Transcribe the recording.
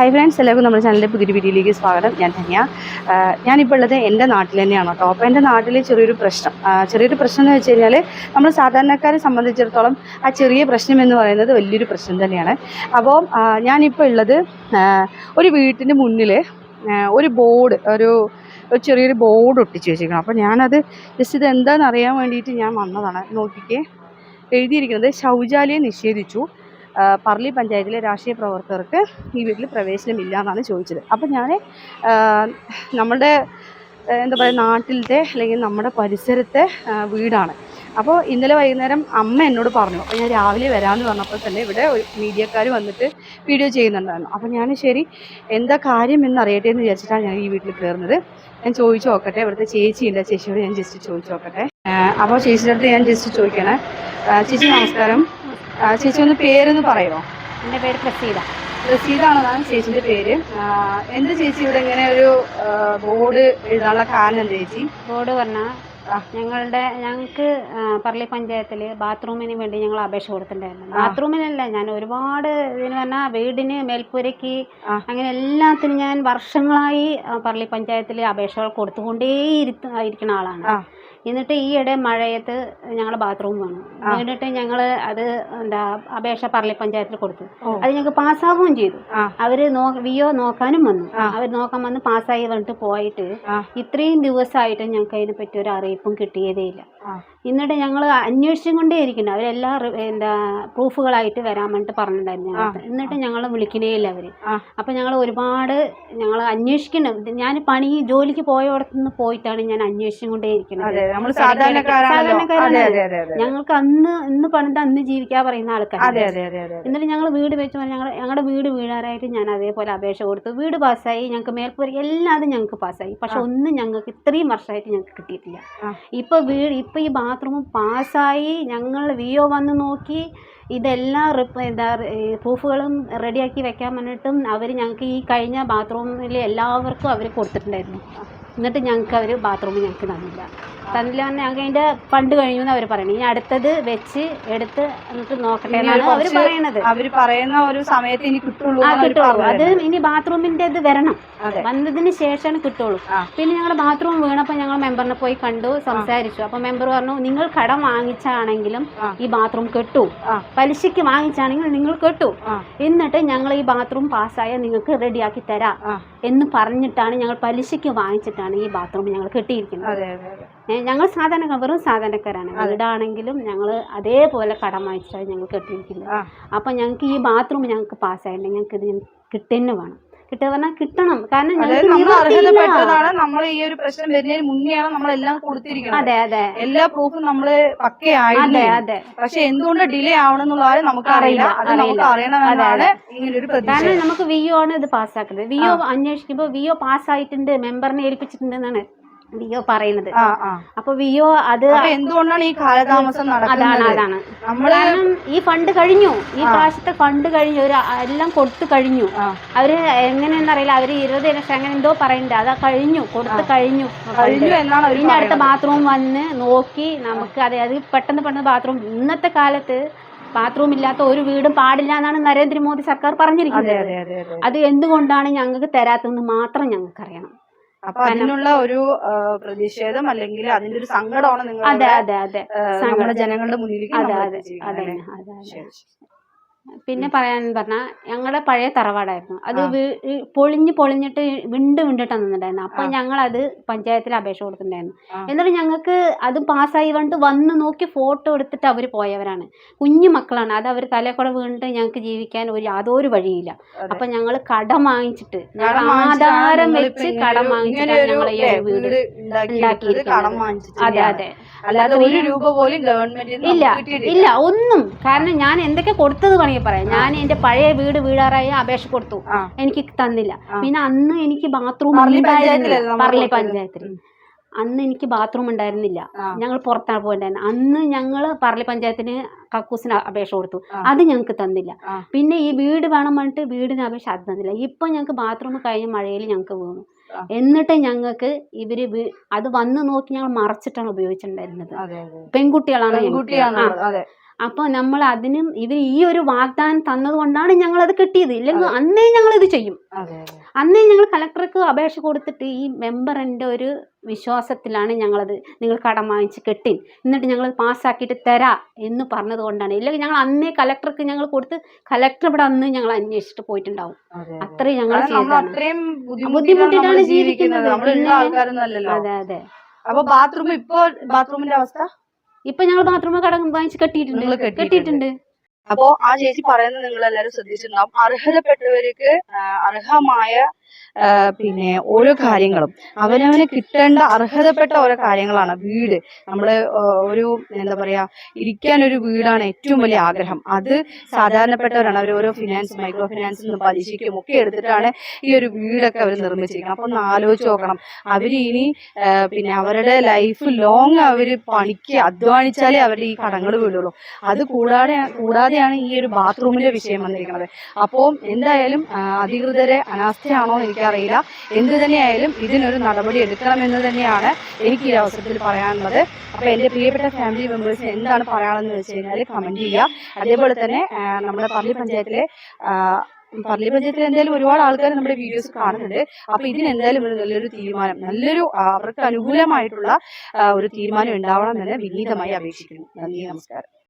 Hi friends എല്ലാവർക്കും നമ്മുടെ ചാനലിന്റെ പുതിയൊരു വീഡിയോയിലേക്ക് സ്വാഗതം. ഞാൻ ധന്യ. ഞാനിപ്പോൾ ഉള്ളത് എന്റെ നാട്ടിൽ തന്നെയാണ് കേട്ടോ. അപ്പോൾ എന്റെ നാട്ടിൽ ചെറിയൊരു പ്രശ്നം. ചെറിയൊരു പ്രശ്നം എന്ന് വെച്ച് കഴിഞ്ഞാൽ നമ്മൾ സാധാരണക്കാരെ സംബന്ധിച്ചിടത്തോളം ആ ചെറിയ പ്രശ്നം എന്ന് പറയുന്നത് വലിയൊരു പ്രശ്നം തന്നെയാണ്. അപ്പോൾ ഞാനിപ്പോൾ ഉള്ളത് ഒരു വീട്ടിന്റെ മുന്നിൽ ഒരു ബോർഡ് ഒരു ഒരു ചെറിയൊരു ബോർഡ് ഒട്ടിച്ച് വെച്ചിരിക്കണം അപ്പോൾ ഞാനത് ജസ്റ്റ് ഇത് എന്താണെന്ന് അറിയാൻ വേണ്ടിയിട്ട് ഞാൻ വന്നതാണ്. നോക്കിക്കേ. എഴുതിയിരിക്കുന്നത് ശൗചാലയം നിഷേധിച്ചു. പറളി പഞ്ചായത്തിലെ രാഷ്ട്രീയ പ്രവർത്തകർക്ക് ഈ വീട്ടിൽ പ്രവേശനമില്ല എന്നാണ് ചോദിച്ചത്. അപ്പം ഞാൻ നമ്മുടെ എന്താ പറയുക നാട്ടിലത്തെ അല്ലെങ്കിൽ നമ്മുടെ പരിസരത്തെ വീടാണ്. അപ്പോൾ ഇന്നലെ വൈകുന്നേരം അമ്മ എന്നോട് പറഞ്ഞു അപ്പോൾ ഞാൻ രാവിലെ വരാമെന്ന് പറഞ്ഞപ്പോൾ തന്നെ ഇവിടെ ഒരു മീഡിയക്കാർ വന്നിട്ട് വീഡിയോ ചെയ്യുന്നുണ്ടായിരുന്നു. അപ്പോൾ ഞാൻ ശരി എന്താ കാര്യം എന്ന് അറിയട്ടെ എന്ന് വിചാരിച്ചിട്ടാണ് ഞാൻ ഈ വീട്ടിൽ കയറുന്നത്. ഞാൻ ചോദിച്ചു നോക്കട്ടെ ഇവിടുത്തെ ചേച്ചിയുണ്ട് ചേച്ചിയോട് ഞാൻ ജസ്റ്റ് ചോദിച്ചു നോക്കട്ടെ. അപ്പോൾ ചേച്ചിയുടെ അടുത്ത് ഞാൻ ജസ്റ്റ് ചോദിക്കണേ. ചേച്ചി നമസ്കാരം. ചേച്ചി ഒന്ന് പേരൊന്ന് പറയുമോ എന്റെ പേര് പ്രസീത. റസീദാണെന്നാണ് ചേച്ചിന്റെ പേര്. എന്ത് ചേച്ചി ഇവിടെ ഇങ്ങനെ ഒരു ബോർഡ് എഴുതാനുള്ള കാരണം എന്താ ചേച്ചി? ബോർഡ് പറഞ്ഞാൽ ഞങ്ങളുടെ ഞങ്ങൾക്ക് പറളി പഞ്ചായത്തിൽ ബാത്റൂമിന് വേണ്ടി ഞങ്ങൾ അപേക്ഷ കൊടുത്തിട്ടുണ്ടായിരുന്നു. ബാത്റൂമിനല്ല ഞാൻ ഒരുപാട് ഇതിന് പറഞ്ഞാൽ വീടിന് മേൽപ്പുരയ്ക്ക് അങ്ങനെ എല്ലാത്തിനും ഞാൻ വർഷങ്ങളായി പറളി പഞ്ചായത്തിൽ അപേക്ഷകൾ കൊടുത്തുകൊണ്ടേ ഇരിക്കുന്ന ആളാണ്. എന്നിട്ട് ഈയിടെ മഴയത്ത് ഞങ്ങൾ ബാത്റൂം വേണം എന്നിട്ട് ഞങ്ങൾ അത് എന്താ അപേക്ഷ പറളി പഞ്ചായത്തിൽ കൊടുത്തു. അത് ഞങ്ങൾക്ക് പാസ്സാവുകയും ചെയ്തു. അവർ വിയോ നോക്കാനും വന്നു. അവർ നോക്കാൻ വന്ന് പാസ്സായി പറഞ്ഞിട്ട് പോയിട്ട്. ഇത്രയും ദിവസമായിട്ട് ഞങ്ങൾക്ക് അതിനെ പറ്റി ഒരു അറിയിപ്പും കിട്ടിയതേ ഇല്ല. എന്നിട്ട് ഞങ്ങൾ അന്വേഷിച്ചും കൊണ്ടേ ഇരിക്കുന്നു അവരെല്ലാ എന്താ പ്രൂഫുകളായിട്ട് വരാൻ വേണ്ടിട്ട് പറഞ്ഞിട്ടുണ്ടായിരുന്നു എന്നിട്ട് ഞങ്ങൾ വിളിക്കണേ ഇല്ല അവർ. അപ്പൊ ഞങ്ങൾ ഒരുപാട് ഞങ്ങൾ അന്വേഷിക്കണം ഞാൻ പണി ജോലിക്ക് പോയോടത്തു നിന്ന് പോയിട്ടാണ് ഞാൻ അന്വേഷിച്ചും കൊണ്ടേ ഇരിക്കുന്നത്. നമ്മൾ സാധാരണക്കാരാണല്ലോ. ഞങ്ങൾക്ക് അന്ന് ഇന്ന് പണിത് അന്ന് ജീവിക്കാൻ പറയുന്ന ആൾക്കാർ എന്നിട്ട് ഞങ്ങൾ വീട് വെച്ച് ഞങ്ങൾ ഞങ്ങളുടെ വീട് വീഴാറായിട്ട് ഞാൻ അതേപോലെ അപേക്ഷ കൊടുത്തു. വീട് പാസ്സായി ഞങ്ങൾക്ക് മേൽപ്പൂരി എല്ലാതും ഞങ്ങൾക്ക് പാസ്സായി. പക്ഷെ ഒന്നും ഞങ്ങൾക്ക് ഇത്രയും വർഷമായിട്ട് ഞങ്ങൾക്ക് കിട്ടിയിട്ടില്ല. ഇപ്പൊ വീട് ഇപ്പൊ ഈ ബാത്റൂം പാസ്സായി ഞങ്ങൾ വിയോ വന്ന് നോക്കി ഇതെല്ലാം റിപ്പ് എന്താ പ്രൂഫുകളും റെഡിയാക്കി വെക്കാൻ വേണ്ടിയിട്ടും അവർ ഞങ്ങൾക്ക് ഈ കഴിഞ്ഞ ബാത്റൂമിൽ എല്ലാവർക്കും അവർ കൊടുത്തിട്ടുണ്ടായിരുന്നു. എന്നിട്ട് ഞങ്ങൾക്ക് അവർ ബാത്റൂം ഞങ്ങൾക്ക് തന്നില്ല. തന്നില്ല എന്ന് ഞങ്ങൾക്ക് അതിന്റെ ഫണ്ട് കഴിഞ്ഞു എന്ന് അവർ പറയുന്നത് ഇനി അടുത്തത് വെച്ച് എടുത്ത് എന്നിട്ട് നോക്കട്ടെ എന്നാണ് അവർ പറയണത്. അവർ പറയുന്ന ഒരു സമയത്ത് ഇനി കിട്ടുള്ളൂ ആ കിട്ടുള്ളൂ. അത് ഇനി ബാത്റൂമിന്റെ ഇത് വരണം. വന്നതിന് ശേഷമാണ് കിട്ടുള്ളൂ. പിന്നെ ഞങ്ങൾ ബാത്റൂം വീണപ്പോൾ ഞങ്ങൾ മെമ്പറിനെ പോയി കണ്ടു സംസാരിച്ചു. അപ്പൊ മെമ്പർ പറഞ്ഞു നിങ്ങൾ കടം വാങ്ങിച്ചാണെങ്കിലും ഈ ബാത്റൂം കെട്ടു. പലിശക്ക് പലിശയ്ക്ക് വാങ്ങിച്ചാണെങ്കിൽ നിങ്ങൾ കെട്ടു. എന്നിട്ട് ഞങ്ങൾ ഈ ബാത്റൂം പാസ്സായ നിങ്ങൾക്ക് റെഡിയാക്കി തരാം. എന്ന് പറഞ്ഞിട്ടാണ് ഞങ്ങൾ പലിശയ്ക്ക് വാങ്ങിച്ചിട്ടാണ് ഈ ബാത്റൂം ഞങ്ങൾ കെട്ടിയിരിക്കുന്നത്. ഞങ്ങൾ സാധാരണ വെറും സാധാരണക്കാരാണ്. വീടാണെങ്കിലും ഞങ്ങൾ അതേപോലെ കടം വാങ്ങിച്ചാണ് ഞങ്ങൾ കെട്ടിയിരിക്കുന്നത്. അപ്പം ഞങ്ങൾക്ക് ഈ ബാത്റൂം ഞങ്ങൾക്ക് പാസ്സായിട്ടുണ്ട് ഞങ്ങൾക്ക് ഇത് കിട്ടുന്നു വേണം. കിട്ടുക പറഞ്ഞാൽ കിട്ടണം. കാരണം നമ്മൾ നമ്മൾ ഈ ഒരു പ്രശ്നം വരുന്നതിന് മുന്നെയാണ് നമ്മളെല്ലാം കൊടുത്തിരിക്കുന്നത്. അതെ അതെ. എല്ലാ പ്രൂഫും നമ്മൾ അതെ അതെ. പക്ഷെ എന്തുകൊണ്ട് ഡിലേ ആവണം എന്നുള്ള കാര്യം നമുക്ക് അറിയില്ല. അത് നമുക്ക്. അറിയണമെന്നാണ് ഇങ്ങനെ കാരണം നമുക്ക് വിഒ ആണ് ഇത് പാസ്സാക്കുന്നത്. വിഒ അന്വേഷിക്കുമ്പോൾ വിഒ പാസ്സായിട്ടുണ്ട് മെമ്പറിനെ ഏൽപ്പിച്ചിട്ടുണ്ട് എന്നാണ് വിഒ പറയുന്നത്. അപ്പൊ വിയോ അത് എന്തുകൊണ്ടാണ് ഈ കാലതാമസം അതാണ് അതാണ് കാരണം ഈ ഫണ്ട് കഴിഞ്ഞു. ഈ പ്രാവശ്യത്തെ ഫണ്ട് കഴിഞ്ഞു. ഒരു എല്ലാം കൊടുത്തു കഴിഞ്ഞു. അവർ എങ്ങനെയെന്നറിയില്ല അവർ ഇരുപത് ലക്ഷം അങ്ങനെ എന്തോ പറയുന്നുണ്ട്. അതാ കഴിഞ്ഞു. കൊടുത്തു കഴിഞ്ഞു. കഴിഞ്ഞു എന്നാണ് അവർ ഇനി അടുത്ത ബാത്റൂം വന്ന് നോക്കി നമുക്ക് അതെ അത് പെട്ടെന്ന് പെട്ടെന്ന് ബാത്റൂം ഇന്നത്തെ കാലത്ത് ബാത്റൂം ഇല്ലാത്ത ഒരു വീടും പാടില്ല എന്നാണ് നരേന്ദ്രമോദി സർക്കാർ പറഞ്ഞിരിക്കുന്നത്. അതെ എന്തുകൊണ്ടാണ് ഞങ്ങൾക്ക് തരാത്തതെന്ന് മാത്രം ഞങ്ങൾക്ക് അറിയണം അപ്പൊ അതിനുള്ള ഒരു പ്രതിഷേധം അല്ലെങ്കിൽ അതിന്റെ ഒരു സങ്കടമാണ് നിങ്ങൾ അതെ അതെ അതെ. നമ്മുടെ ജനങ്ങളുടെ മുന്നിലേക്ക് അതെ അതെ. അതെ അതെ. പിന്നെ പറയാൻ പറഞ്ഞാൽ ഞങ്ങളുടെ പഴയ തറവാടായിരുന്നു. അത് പൊളിഞ്ഞു വീ- പൊളിഞ്ഞ് പൊളിഞ്ഞിട്ട് വിണ്ട് വിണ്ടിട്ടാണ് നിന്നിട്ടുണ്ടായിരുന്നു അപ്പൊ ഞങ്ങൾ അത് പഞ്ചായത്തിൽ അപേക്ഷ കൊടുത്തിട്ടുണ്ടായിരുന്നു. എന്നിട്ട് ഞങ്ങൾക്ക് അത് പാസ്സായി വന്നിട്ട് വന്ന് നോക്കി ഫോട്ടോ എടുത്തിട്ട് അവർ പോയവരാണ്. കുഞ്ഞു മക്കളാണ്. അത് അവർ തലേക്കൂടെ വീണിട്ട് ഞങ്ങൾക്ക് ജീവിക്കാൻ ഒരു യാതൊരു വഴിയില്ല. അപ്പൊ ഞങ്ങൾ കടം വാങ്ങിച്ചിട്ട് ഞങ്ങൾ ആധാരം വെച്ച് കടം വാങ്ങിച്ചിട്ടാണ് ഞങ്ങൾ ഈ ഒരു വീട് കടം അതെ. അതെ. അല്ലാതെ ഒരു രൂപ പോലും ഗവൺമെന്റിൽ ഇല്ല ഇല്ല ഒന്നും. കാരണം ഞാൻ എന്തൊക്കെ കൊടുത്തത് വേണമെങ്കിൽ പറയാം. ഞാൻ എന്റെ പഴയ വീട് വീടാറായി അപേക്ഷ കൊടുത്തു. എനിക്ക് തന്നില്ല. പിന്നെ അന്ന് എനിക്ക് ബാത്റൂം പറളി പഞ്ചായത്തിൽ അന്ന് എനിക്ക് ബാത്റൂം ഉണ്ടായിരുന്നില്ല. ഞങ്ങൾ പുറത്താണ് പോയിട്ടുണ്ടായിരുന്നത് അന്ന് ഞങ്ങൾ പറളി പഞ്ചായത്തിന് കക്കൂസിന് അപേക്ഷ കൊടുത്തു. അത് ഞങ്ങൾക്ക് തന്നില്ല. പിന്നെ ഈ വീട് വേണം പറഞ്ഞിട്ട് വീടിന് അപേക്ഷ അത് തന്നില്ല. ഇപ്പൊ ഞങ്ങൾക്ക് ബാത്റൂം കഴിഞ്ഞ മഴയിൽ ഞങ്ങൾക്ക് വീണു. എന്നിട്ട് ഞങ്ങൾക്ക് ഇവർ അത് വന്ന് നോക്കി ഞങ്ങൾ മറച്ചിട്ടാണ് ഉപയോഗിച്ചിട്ടുണ്ടായിരുന്നത്. പെൺകുട്ടികളാണ് അപ്പോൾ നമ്മൾ അതിനും ഇവർ ഈ ഒരു വാഗ്ദാനം തന്നത് കൊണ്ടാണ് അത് കിട്ടിയത്. ഇല്ലെങ്കിൽ അന്നേ ഞങ്ങൾ ഇത് ചെയ്യും അന്നേ ഞങ്ങൾ കളക്ടർക്ക് അപേക്ഷ കൊടുത്തിട്ട് ഈ മെമ്പറിന്റെ ഒരു വിശ്വാസത്തിലാണ് ഞങ്ങളത് നിങ്ങൾ കടം വാങ്ങിച്ച് കെട്ടി. എന്നിട്ട് ഞങ്ങൾ പാസ്സാക്കിയിട്ട് തരാ എന്ന് പറഞ്ഞത് കൊണ്ടാണ്. ഇല്ലെങ്കിൽ ഞങ്ങൾ അന്നേ കളക്ടർക്ക് ഞങ്ങൾ കൊടുത്ത് കളക്ടർ ഇവിടെ അന്ന് ഞങ്ങൾ അന്വേഷിച്ചിട്ട് പോയിട്ടുണ്ടാവും. അതെ അത്രയും ഞങ്ങൾ ബുദ്ധിമുട്ടിട്ടാണ് ജീവിക്കുന്നത്. അതെ അതെ. അപ്പൊ ബാത്റൂം ഇപ്പോ ബാത്റൂമിന്റെ അവസ്ഥ? ഇപ്പൊ ഞങ്ങൾ മാത്രമേ കടം വാങ്ങിച്ച് കെട്ടിയിട്ടുണ്ട്. കെട്ടിയിട്ടുണ്ട്. അപ്പോ ആ ചേച്ചി പറയുന്നത് നിങ്ങൾ എല്ലാരും ശ്രദ്ധിച്ചിട്ടുണ്ടാവും. അർഹതപ്പെട്ടവർക്ക് അർഹമായ പിന്നെ ഓരോ കാര്യങ്ങളും. അവനവന് കിട്ടേണ്ട അർഹതപ്പെട്ട ഓരോ കാര്യങ്ങളാണ്. വീട്. നമ്മൾ ഒരു എന്താ പറയാ ഇരിക്കാൻ ഒരു വീടാണ് ഏറ്റവും വലിയ ആഗ്രഹം. അത് സാധാരണപ്പെട്ടവരാണ്. അവർ ഓരോ ഫിനാൻസ് മൈക്രോ ഫിനാൻസിൽ നിന്ന് പലിശയ്ക്കും ഒക്കെ എടുത്തിട്ടാണ് ഈ ഒരു വീടൊക്കെ അവർ നിർമ്മിച്ചിരിക്കുന്നത് അപ്പൊ ഒന്ന് ആലോചിച്ച് നോക്കണം. അവർ ഇനി പിന്നെ അവരുടെ ലൈഫ് ലോങ് അവർ പണിക്ക് അധ്വാനിച്ചാലേ അവരുടെ ഈ കടങ്ങൾ വീടുള്ളൂ. അത് കൂടാതെ കൂടാതെയാണ് ഈ ഒരു ബാത്റൂമിന്റെ വിഷയം വന്നിരിക്കുന്നത്. അപ്പോൾ എന്തായാലും അധികൃതരെ അനാസ്ഥയാണോ എന്ന് എനിക്കറിയില്ല. എന്ത് തന്നെയായാലും ഇതിനൊരു നടപടി എടുക്കണമെന്ന് തന്നെയാണ് എനിക്ക് ഈ അവസരത്തിൽ പറയാനുള്ളത്. അപ്പൊ എന്റെ പ്രിയപ്പെട്ട ഫാമിലി മെമ്പേഴ്സ് എന്താണ് പറയാനുള്ളത് വെച്ച് കഴിഞ്ഞാൽ കമന്റ് ചെയ്യുക. അതേപോലെ തന്നെ നമ്മുടെ പള്ളി പഞ്ചായത്തിലെ പള്ളി പഞ്ചായത്തിൽ എന്തായാലും ഒരുപാട് ആൾക്കാർ നമ്മുടെ വീഡിയോസ് കാണുന്നുണ്ട്. അപ്പൊ ഇതിനെന്തായാലും ഒരു നല്ലൊരു തീരുമാനം നല്ലൊരു അവർക്ക് അനുകൂലമായിട്ടുള്ള ഒരു തീരുമാനം ഉണ്ടാവണം എന്ന് വിനീതമായി അപേക്ഷിക്കുന്നു. നന്ദി നമസ്കാരം.